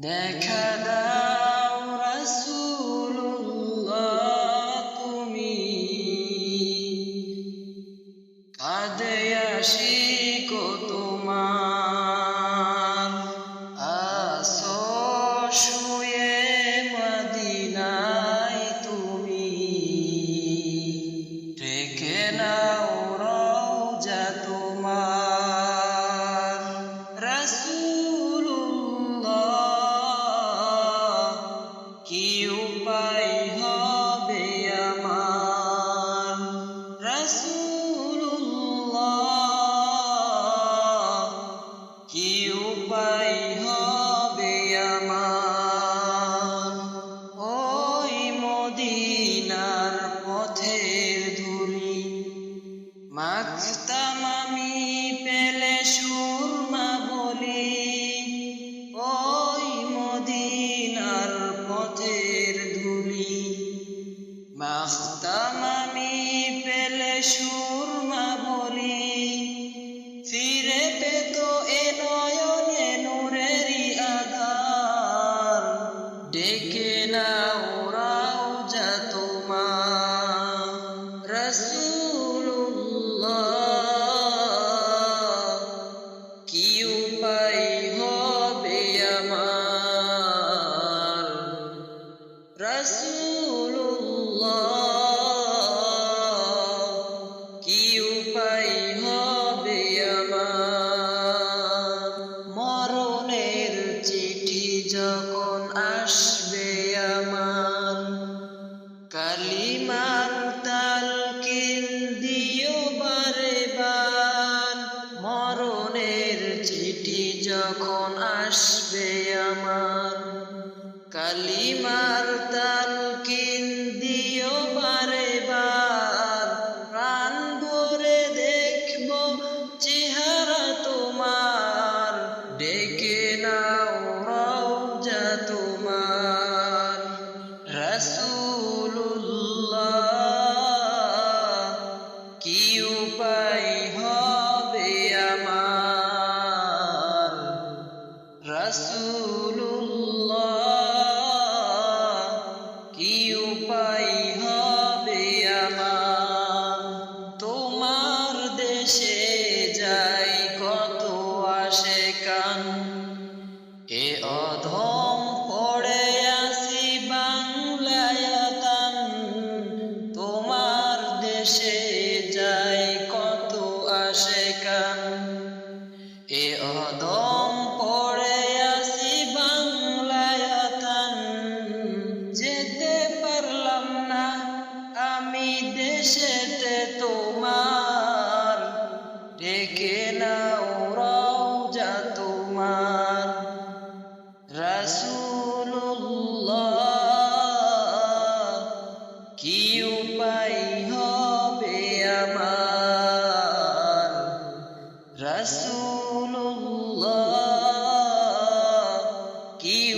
দেখা দাও রাসূলুল্লাহ মাখতাম আমি পেলে সুরমা বলি, ওই মদিনার পথের ধুলি। মাখতাম আমি পেলে সুরমা বলি, ফিরে পেত এ নয়নে নূরেরই আধার। ডেকে নাও রাউজা তোমার রাসূলুল্লাহ কি উপায় হবে মরণের চিঠি যখন আসবে আমার কালিমার তালকিন দিও মরণের চিঠি যখন উপায় হবে আমার রাসূলুল্লাহ। কি উপায় হবে আমার? তোমার দেশে যাই কত আসে কান? এ অধম পড়ে আসি বাংলায়াতান তোমার দেশে এ অদম পড়ে আসি বাংলায়াতান যেতে পারলাম না, আমি দেশেতে তোমার। ডেকে নাও রওজা তোমার। রাসূলুল্লাহ, কি উপায় হবে আমার? রাসূলুল্লাহ কি